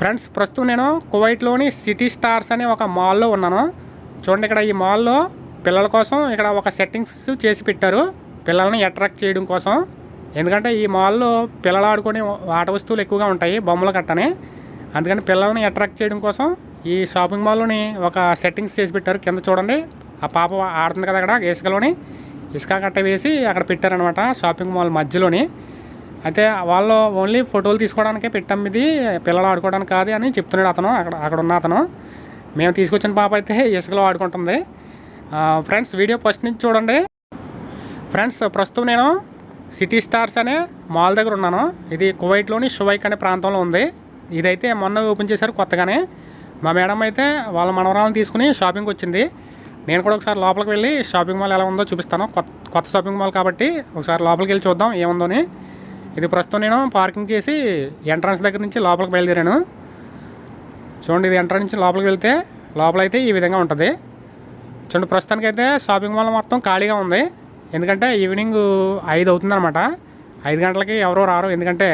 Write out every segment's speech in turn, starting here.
Friends ప్రస్తుతం నేను కువైట్లోని city stars అనే ఒక మాల్లో ఉన్నాను. చూడండి ఇక్కడ ఈ మాల్లో పిల్లల కోసం ఇక్కడ ఒక సెట్టింగ్స్ చేసి పెట్టారు. పిల్లల్ని అట్రాక్ట్ చేయడం కోసం. ఎందుకంటే ఈ మాల్లో పిల్లలు ఆడుకునే ఆట వస్తువులు ఎక్కువగా ఉంటాయి బొమ్మలు కట్టని. అందుకని పిల్లల్ని అట్రాక్ట్ చేయడం కోసం ఈ షాపింగ్ మాల్లోని ఒక సెట్టింగ్స్ చేసి పెట్టారు. కింద చూడండి ఆ పాప ఆడుతుంది కదా అక్కడ ఇసుకలోని. ఇసుక కట్ట వేసి అక్కడ పెట్టారనమాట షాపింగ్ మాల్ మధ్యలోని. అయితే వాళ్ళు ఓన్లీ ఫోటోలు తీసుకోవడానికే పెట్టాం ఇది పిల్లలు ఆడుకోవడానికి కాదు అని చెప్తున్నాడు అతను అక్కడ అక్కడ ఉన్న అతను. మేము తీసుకొచ్చిన పాప అయితే ఇసుకలో ఆడుకుంటుంది. ఫ్రెండ్స్ వీడియో ఫస్ట్ నుంచి చూడండి. ఫ్రెండ్స్ ప్రస్తుతం నేను సిటీ స్టార్స్ అనే మాల్ దగ్గర ఉన్నాను. ఇది కువైట్లోని షువైక్ అనే ప్రాంతంలో ఉంది. ఇదైతే మొన్న ఓపెన్ చేశారు కొత్తగానే. మా మేడం అయితే వాళ్ళ మనవరాలను తీసుకుని షాపింగ్కి వచ్చింది. నేను కూడా ఒకసారి లోపలికి వెళ్ళి షాపింగ్ మాల్ ఎలా ఉందో చూపిస్తాను. కొత్త కొత్త షాపింగ్ మాల్ కాబట్టి ఒకసారి లోపలికి వెళ్ళి చూద్దాం ఏముందో అని. ఇది ప్రస్తుతం నేను పార్కింగ్ చేసి ఎంట్రన్స్ దగ్గర నుంచి లోపలికి బయలుదేరాను. చూడండి ఇది ఎంట్రన్స్ నుంచి లోపలికి వెళ్తే లోపలైతే ఈ విధంగా ఉంటుంది. చూడండి ప్రస్తుతానికైతే షాపింగ్ మాల్ మొత్తం ఖాళీగా ఉంది. ఎందుకంటే ఈవినింగ్ ఐదు అవుతుందన్నమాట. ఐదు గంటలకి ఎవరో రారు. ఎందుకంటే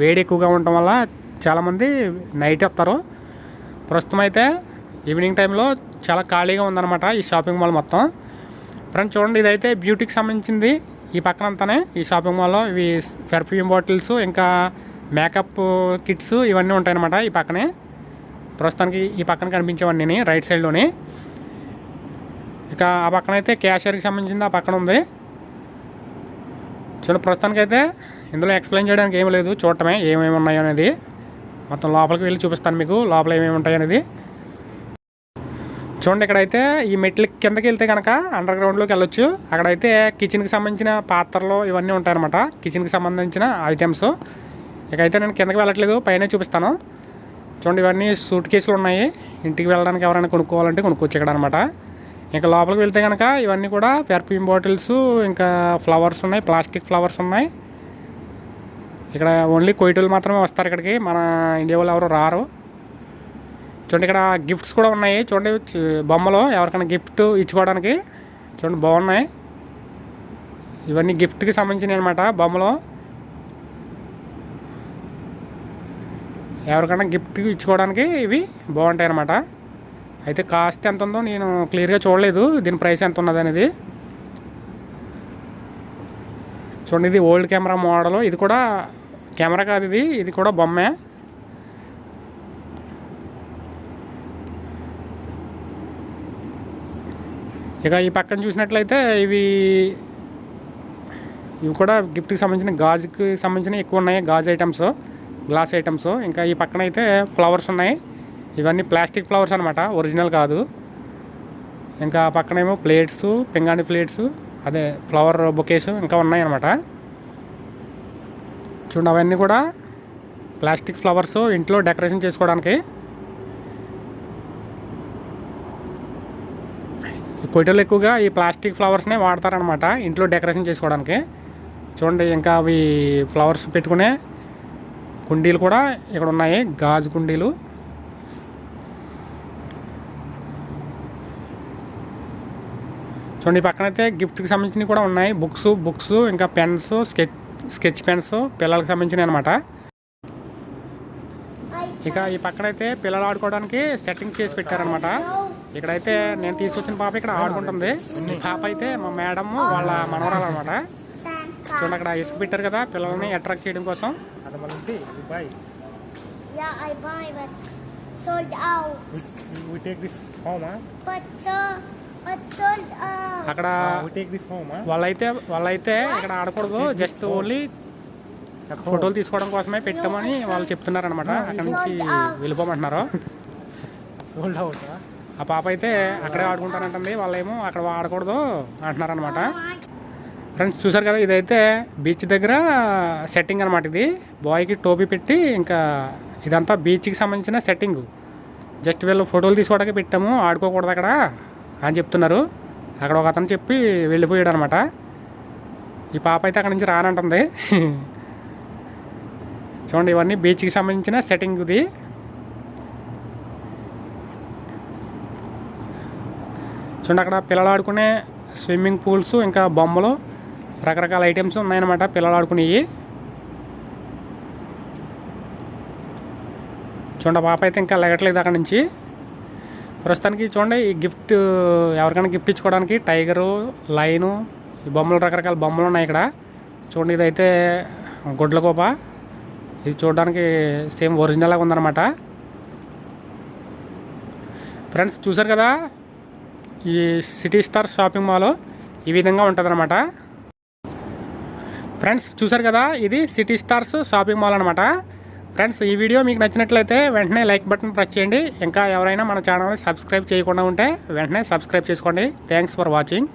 వేడి ఎక్కువగా ఉండటం వల్ల చాలామంది నైట్ వస్తారు. ప్రస్తుతం అయితే ఈవినింగ్ టైంలో చాలా ఖాళీగా ఉందన్నమాట ఈ షాపింగ్ మాల్ మొత్తం. ఫ్రెండ్స్ చూడండి ఇదైతే బ్యూటీకి సంబంధించింది. ఈ పక్కన అంతానే ఈ షాపింగ్ మాల్లో ఇవి పెర్ఫ్యూమ్ బాటిల్స్ ఇంకా మేకప్ కిట్స్ ఇవన్నీ ఉంటాయన్నమాట ఈ పక్కనే. ప్రస్తుతానికి ఈ పక్కన కనిపించేవన్నీ రైట్ సైడ్లోని. ఇక ఆ పక్కన అయితే క్యాషియర్కి సంబంధించింది ఆ పక్కన ఉంది. చూడండి ప్రస్తుతానికైతే ఇందులో ఎక్స్ప్లెయిన్ చేయడానికి ఏం లేదు. చూడటమే ఏమేమి ఉన్నాయో అనేది మొత్తం లోపలికి వెళ్ళి చూపిస్తాను మీకు లోపల ఏమేమి ఉంటాయనేది. చూడండి ఇక్కడైతే ఈ మెట్ల కిందకి వెళ్తే కనుక అండర్ గ్రౌండ్లోకి వెళ్ళొచ్చు. అక్కడైతే కిచెన్కి సంబంధించిన పాత్రలు ఇవన్నీ ఉంటాయన్నమాట. కిచెన్కి సంబంధించిన ఐటమ్స్ ఇకైతే నేను కిందకి వెళ్ళట్లేదు పైన చూపిస్తాను. చూడండి ఇవన్నీ సూట్ కేసులు ఉన్నాయి. ఇంటికి వెళ్ళడానికి ఎవరైనా కొనుక్కోవాలంటే కొనుక్కోవచ్చు ఇక్కడ అనమాట ఇంకా లోపలికి వెళ్తే కనుక ఇవన్నీ కూడా పెర్ఫ్యూమ్ బాటిల్స్ ఇంకా ఫ్లవర్స్ ఉన్నాయి ప్లాస్టిక్ ఫ్లవర్స్ ఉన్నాయి. ఇక్కడ ఓన్లీ కొయిటోలు మాత్రమే వస్తారు ఇక్కడికి. మన ఇండియా వాళ్ళు ఎవరు రారు. చూడండి ఇక్కడ గిఫ్ట్స్ కూడా ఉన్నాయి. చూడండి బొమ్మలు ఎవరికైనా గిఫ్ట్ ఇచ్చుకోవడానికి చూడండి బాగున్నాయి. ఇవన్నీ గిఫ్ట్కి సంబంధించినవి అనమాట బొమ్మలు. ఎవరికైనా గిఫ్ట్ ఇచ్చుకోవడానికి ఇవి బాగుంటాయి అనమాట అయితే కాస్ట్ ఎంత ఉందో నేను క్లియర్గా చూడలేదు. దీని ప్రైస్ ఎంత ఉన్నది అనేది. చూడండి ఇది ఓల్డ్ కెమెరా మోడల్ ఇది కూడా కెమెరా కాదు ఇది. ఇది కూడా బొమ్మే. ఇక ఈ పక్కన చూసినట్లయితే ఇవి ఇవి కూడా గిఫ్ట్కి సంబంధించిన గాజుకి సంబంధించిన ఎక్కువ ఉన్నాయి గాజు ఐటమ్స్ గ్లాస్ ఐటమ్స్ ఇంకా ఈ పక్కన అయితే ఫ్లవర్స్ ఉన్నాయి. ఇవన్నీ ప్లాస్టిక్ ఫ్లవర్స్ అనమాట ఒరిజినల్ కాదు. ఇంకా పక్కనేమో ప్లేట్స్ పింగాణి ప్లేట్స్ అదే ఫ్లవర్ బొకేస్ ఇంకా ఉన్నాయి అనమాట చూడండి అవన్నీ కూడా ప్లాస్టిక్ ఫ్లవర్స్ ఇంట్లో డెకరేషన్ చేసుకోవడానికి. కొయ్యలు ఎక్కువగా ఈ ప్లాస్టిక్ ఫ్లవర్స్నే వాడతారనమాట ఇంట్లో డెకరేషన్ చేసుకోవడానికి. చూడండి ఇంకా అవి ఫ్లవర్స్ పెట్టుకునే కుండీలు కూడా ఇక్కడ ఉన్నాయి గాజు కుండీలు. చూడండి ఈ పక్కనైతే గిఫ్ట్కి సంబంధించినవి కూడా ఉన్నాయి. బుక్స్ బుక్స్ ఇంకా పెన్స్ స్కెచ్ స్కెచ్ పెన్స్ పిల్లలకు సంబంధించినవి అనమాట ఇక ఈ పక్కనైతే పిల్లలు ఆడుకోవడానికి సెట్టింగ్ చేసి పెట్టారనమాట ఇక్కడైతే నేను తీసుకొచ్చిన పాప ఇక్కడ ఆడుకుంటుంది. పాప అయితే మా మేడం వాళ్ళ మనవరాలు అనమాట చూడండి అక్కడ ఇసుక పెట్టారు కదా పిల్లల్ని అట్రాక్ట్ చేయడం కోసం. అక్కడ we take this home, huh? వాళ్ళైతే వాళ్ళైతే ఇక్కడ ఆడకూడదు జస్ట్ ఓన్లీ. ఫోటోలు తీసుకోవడం కోసమే పెట్టామని వాళ్ళు చెప్తున్నారు అనమాట అక్కడ నుంచి వెళ్ళిపోమంటున్నారు. Huh? ఆ పాప అయితే అక్కడే ఆడుకుంటానంటుంది. వాళ్ళేమో అక్కడ ఆడకూడదు అంటున్నారు అనమాట ఫ్రెండ్స్ చూసారు కదా ఇదైతే బీచ్ దగ్గర సెట్టింగ్ అనమాట ఇది. బాయ్కి టోపీ పెట్టి ఇంకా ఇదంతా బీచ్కి సంబంధించిన సెట్టింగ్. జస్ట్ వీళ్ళు ఫోటోలు తీసుకోవడానికి పెట్టాము ఆడుకోకూడదు అక్కడ అని చెప్తున్నారు. అక్కడ ఒక అతను చెప్పి వెళ్ళిపోయాడు అనమాట ఈ పాప అయితే అక్కడ నుంచి రానంటుంది. చూడండి ఇవన్నీ బీచ్కి సంబంధించిన సెట్టింగ్ ఇది చూడండి అక్కడ పిల్లలు ఆడుకునే స్విమ్మింగ్ పూల్స్ ఇంకా బొమ్మలు రకరకాల ఐటమ్స్ ఉన్నాయన్నమాట పిల్లలు ఆడుకునేవి చూడండి పాప అయితే ఇంకా లెగట్లేదు అక్కడ నుంచి. ప్రస్తుతానికి చూడండి ఈ గిఫ్ట్ ఎవరికైనా గిఫ్ట్ ఇచ్చుకోవడానికి టైగరు లైను ఈ బొమ్మలు రకరకాల బొమ్మలు ఉన్నాయి ఇక్కడ. చూడండి ఇదైతే గుడ్లకోప. ఇది చూడడానికి సేమ్ ఒరిజినల్గా ఉందన్నమాట. ఫ్రెండ్స్ చూసారు కదా? ఈ సిటీ స్టార్ షాపింగ్ మాల్ ఈ విధంగా ఉంటుందన్నమాట. ఫ్రెండ్స్ చూసారు కదా ఇది సిటీ స్టార్స్ షాపింగ్ మాల్ అనమాట ఫ్రెండ్స్ ఈ వీడియో మీకు నచ్చినట్లయితే వెంటనే లైక్ బటన్ ప్రెస్ చేయండి. ఇంకా ఎవరైనా మన ఛానల్ని సబ్స్క్రైబ్ చేయకుండా ఉంటే వెంటనే సబ్స్క్రైబ్ చేసుకోండి. Thanks for watching.